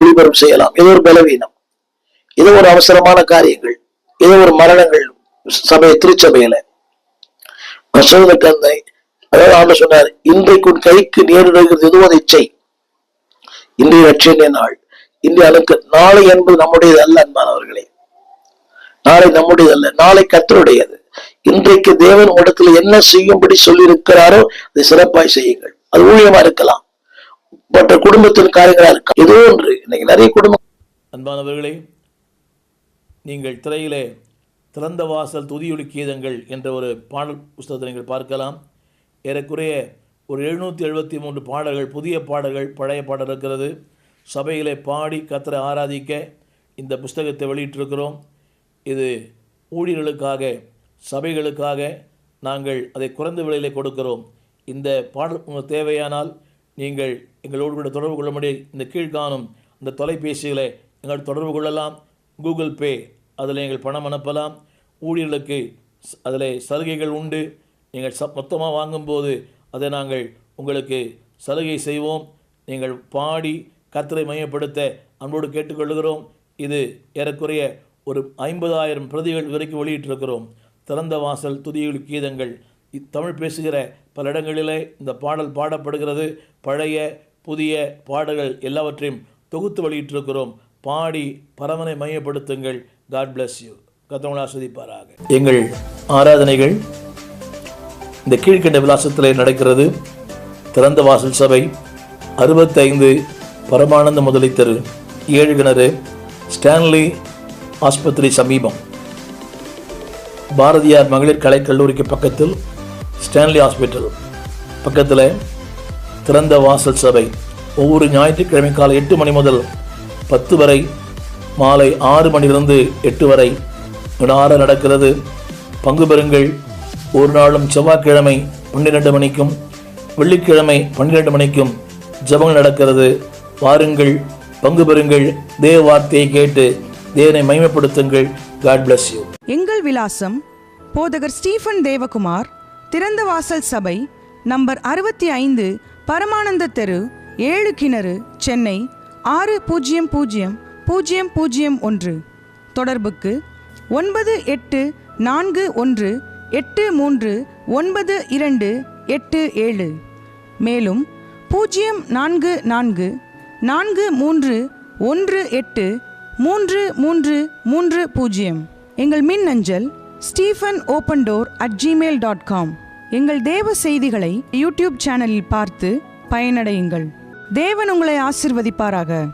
ஒளிபரம் செய்யலாம். ஏதோ ஒரு பலவீனம். ஏதோ ஒரு அவசரமான காரியங்கள். ஏதோ ஒரு மரணங்கள் சபை திருச்சபையில. பிரசோத சொல்வதற்கு அதாவது ஆண்டு சொன்னார் இன்றைக்கு உன் கைக்கு நேரிடுகிறது எதுவும் அதை செய். இன்றைய ரட்சணிய நாள். இன்றைய அளவுக்கு நாளை என்பது நம்முடையது அல்ல அன்பானவர்களே. நாளை நம்முடையது அல்ல. நாளை கத்தருடையது இன்றைக்கு தேவன் இடத்துல என்ன செய்யும்படி சொல்லியிருக்கிறாரோ அதை சிறப்பாய் செய்யுங்கள். அது ஊழியமா இருக்கலாம். மற்ற குடும்பத்தின் காரியங்களா இருக்கலாம். ஏதோ ஒன்று. இன்னைக்கு நிறைய குடும்பம். அன்பானவர்களே நீங்கள் திரையிலே திறந்த வாசல் துதியொலி கீதங்கள் என்ற ஒரு பாடல் புஸ்தகத்தை நீங்கள் பார்க்கலாம். ஏறக்குறைய ஒரு எழுநூற்றி எழுபத்தி மூன்று பாடல்கள் புதிய பாடல்கள் பழைய பாடல் இருக்கிறது. சபையிலே பாடி கத்தரை ஆராதிக்க இந்த புஸ்தகத்தை வெளியிட்டிருக்கிறோம். இது ஊழியர்களுக்காக சபைகளுக்காக நாங்கள் அதை குறைந்த விலையிலே கொடுக்கிறோம். இந்த பாடல் உங்களுக்கு தேவையானால் நீங்கள் எங்களோடு கூட தொடர்பு கொள்ளும்படி இந்த கீழ்காணும் இந்த தொலைபேசிகளை எங்கள் தொடர்பு கொள்ளலாம். கூகுள் பே அதில் நீங்கள் பணம் அனுப்பலாம். ஊழியர்களுக்கு அதில் சலுகைகள் உண்டு. நீங்கள் ச மொத்தமாக வாங்கும்போது அதை நாங்கள் உங்களுக்கு சலுகை செய்வோம். நீங்கள் பாடி கத்தரை மையப்படுத்த அன்போடு கேட்டுக்கொள்கிறோம். இது ஏறக்குறைய ஒரு ஐம்பதாயிரம் பிரதிகள் வரைக்கும் வெளியிட்டிருக்கிறோம். திறந்த வாசல் துதியுள் கீதங்கள் இ- தமிழ் பேசுகிற பல இடங்களிலே இந்த பாடல் பாடப்படுகிறது. பழைய புதிய பாடல்கள் எல்லாவற்றையும் தொகுத்து வெளியிட்டிருக்கிறோம். பாடி பரமனை மையப்படுத்துங்கள். காட் பிளஸ் யூ கத்தவங்களை ஆஸ்வதிப்பாராக. எங்கள் ஆராதனைகள் இந்த கீழ்கண்ட விலாசத்திலே நடக்கிறது. திறந்த வாசல் சபை அறுபத்தைந்து பரமானந்த முதலை தெரு ஏழு கிணறு ஸ்டான்லி ஆஸ்பத்திரி சமீபம். பாரதியார் மகளிர் கலைக்கல்லூரிக்கு பக்கத்தில் ஸ்டான்லி ஹாஸ்பிட்டல் பக்கத்தில் திறந்த வாசல் சபை. ஒவ்வொரு ஞாயிற்றுக்கிழமை காலை எட்டு மணி முதல் பத்து வரை மாலை ஆறு மணிலிருந்து எட்டு வரை விடார நடக்கிறது. பங்கு பெறுங்கள். ஒரு நாளும் செவ்வாய்க்கிழமை பன்னிரெண்டு மணிக்கும் வெள்ளிக்கிழமை பன்னிரெண்டு மணிக்கும் ஜபங்கள் நடக்கிறது. வாருங்கள் பங்கு பெறுங்கள். தேவ வார்த்தையை கேட்டு தேவனை மகிமைப்படுத்துங்கள். காட் பிளஸ் யூ எங்கள் விலாசம் போதகர் ஸ்டீஃபன் தேவகுமார் திறந்த வாசல் சபை நம்பர் அறுபத்தி ஐந்து பரமானந்த தெரு ஏழு கிணறு சென்னை ஆறு பூஜ்ஜியம் பூஜ்ஜியம் பூஜ்ஜியம் பூஜ்ஜியம் ஒன்று. தொடர்புக்கு ஒன்பது எட்டு நான்கு ஒன்று எட்டு மூன்று ஒன்பது இரண்டு எட்டு ஏழு. மேலும் பூஜ்ஜியம் நான்கு நான்கு நான்கு மூன்று ஒன்று எட்டு மூன்று மூன்று மூன்று பூஜ்ஜியம் எங்கள் மின் அஞ்சல் Stephen open door at Gmail dot com எங்கள் தேவ செய்திகளை யூடியூப் சேனலில் பார்த்து பயனடையுங்கள். தேவன் உங்களை ஆசிர்வதிப்பாராக.